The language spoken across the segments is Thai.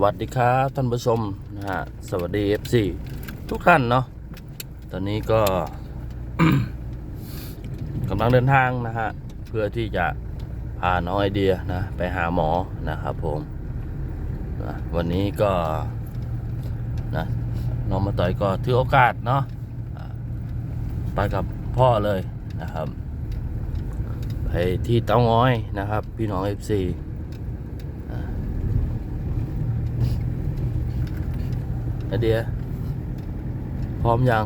วัสดีครับท่านผู้ชมนะฮะสวัสดี FC ทุกท่านเนาะตอนนี้ก็กำลังเดินทางนะฮะเพื่อที่จะพาน้องไอเดียนะไปหาหมอนะครับผมนะวันนี้ก็นะน้องมาต่อยก็ถือโอกาสเนาะไปกับพ่อเลยนะครับ ไปที่เต้าง้อยนะครับ พี่น้อง FC ไอเดีย พร้อมยัง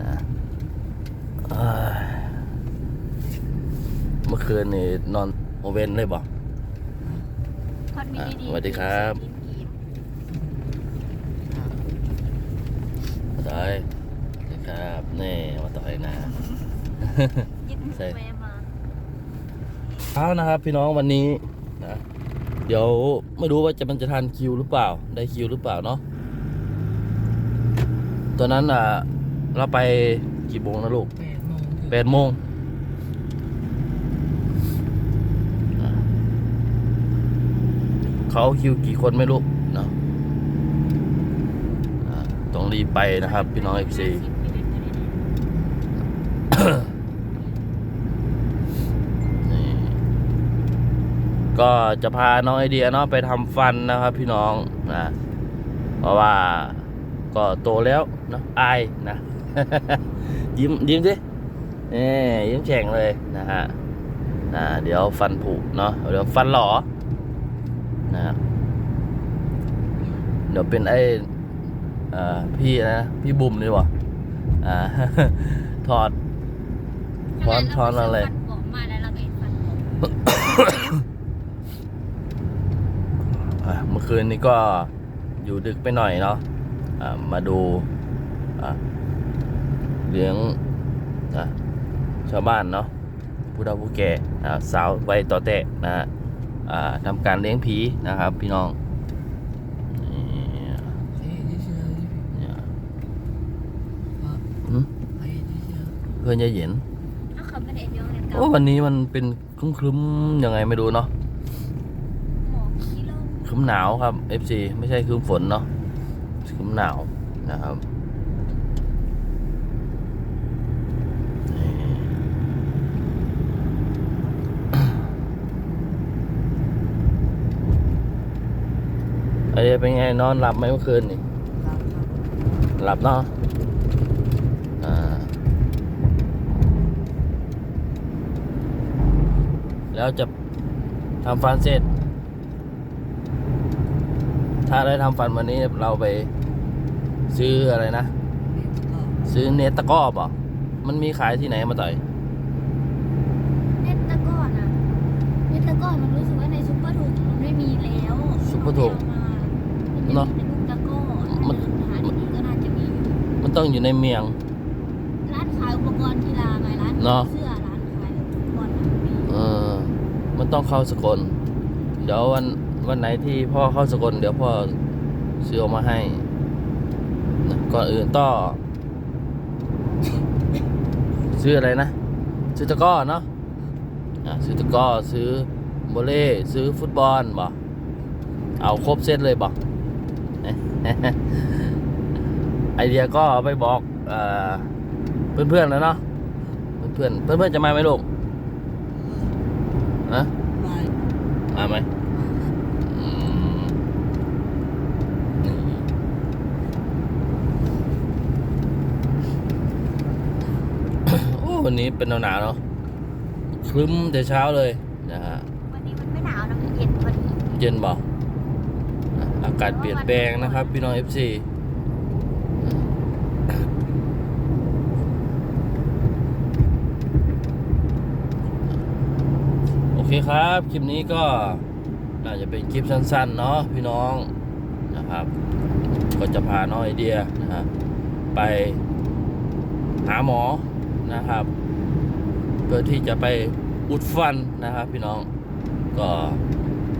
นะเอ้ยเมื่อคืนนี่นอนโอเว่นเลยบอกพอดมีอะดีสวัสดีครับมาต่อยครับนี่มาต่อยนะยินใส่แม่มาเช้านะครับพี่น้องวันนี้นะ เดี๋ยวไม่รู้ว่าจะมันจะทันคิวหรือเปล่า ได้คิวหรือเปล่าเนาะตอนนั้นอะ เราไปกี่โมงนะลูกแปดโมงแปดโมงอะเขาเอาคิวกี่คนไม่รู้เนาะอะต้องรีบไปนะครับ พี่น้องเอฟซี นี่ ก็จะพาน้องไอเดียเนาะไปทำฟันนะครับ พี่น้องนะเพราะว่าก็โตแล้วเนาะอายนะ ยิ้มยิ้มสิเอ่ยิ้มแฉ่งเลยนะฮะนะเดี๋ยวฟันผุเนาะเดี๋ยวฟันหล่อนะเดี๋ยวเป็นไอ้เอ่อพี่นะพี่บุ๋มดีกว่าอ่าถอดทอนทอนอะไร ฟันผมมาแล้ว เราก็เห็นฟันผมอะเมื่อคืนนี้ก็อยู่ดึกไปหน่อยเนาะอะมาดูอะเลี้ยงอะชาวบ้านเนาะผู้เฒ่าผู้แก่อะสาวไว้ต่อแตะนะฮะอ่าทำการเลี้ยงผีนะครับ พี่น้องนี่เฮ้ยเชื่อเนี่ยพ่อหืมเฮ้ยเชื่อเพื่อนยายเหย็นถ้าเขาไม่ได้เดียวเลยเก่าโอ้วันนี้มันเป็นครึ้มๆยังไงไม่รู้เนาะหมอขี้โลง คึมหนาวครับ FC ไม่ใช่คึมฝนเนาะคึมหนาวนะครับไอ้เป็นไงนอนหลับไหมเมื่อคืนนี่หลับเนาะแล้วจะทำฟันเสร็จ ถ้าได้ทำฟันวันนี้เราไปซื้ออะไรนะนี่ก็ซื้อเนตตะกร้อเปล่ะมันมีขายที่ไหนมาต่อย เน็ตตะก้อนอะเน็ตตะก้อนมันรู้สึกว่าในซุปเปอร์ถูกมันไม่มีแล้วซุปเปอร์ถูกเนาะเป็นลูกตะก้อนมันหาดีๆก็น่าจะมีอยู่มันต้องอยู่ในเมียง ร้านขายอุปกรณ์กีฬาไงร้านเนาะเสื้อร้านขายอุปกรณ์มันมีเออ มันต้องเข้าสกลเดี๋ยววัน วันไหนที่พ่อเข้าสกลเดี๋ยวพ่อซื้อออกมาให้นะก่อนอื่นต่อซื้ออะไรนะ ซื้อตะกร้อเนาะอะซื้อตะกร้อซื้อโบเล่ซื้อฟุตบอลบ่เอาครบเซตเลยบ่ไอเดียก็เอาไปบอกเอ่อเพื่อนๆแล้วเนาะเพื่อนๆเพื่อนๆจะมาไหมลูกนะไปมาไหมอืมโอ้ วันนี้เป็นหนาวๆเนาะครึ้มแต่เช้าเลยนะฮะวันนี้มันไม่หนาวนะมันเย็นพอดีเย็นบ่อะอากาศเปลี่ยนแปลงนะครับ พี่น้อง FC โอเคครับ คลิปนี้ก็น่าจะเป็นคลิปสั้น ๆ เนาะพี่น้องนะครับ ก็จะพาน้องไอเดียนะฮะไปหาหมอนะครับ เพื่อที่จะไปอุดฟันนะครับ พี่น้องก็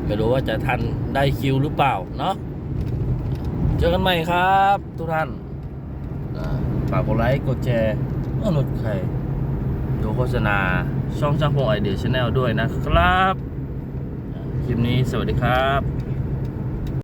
ไม่รู้ว่าจะทันได้คิวหรือเปล่าเนาะเจอกันใหม่ครับ ทุกท่านฝากกดไลค์กดแชร์เมื่อรถใครดูโฆษณาช่องช่างพงไอเดียชาแนลด้วยนะครับ คลิปนี้สวัสดีครับ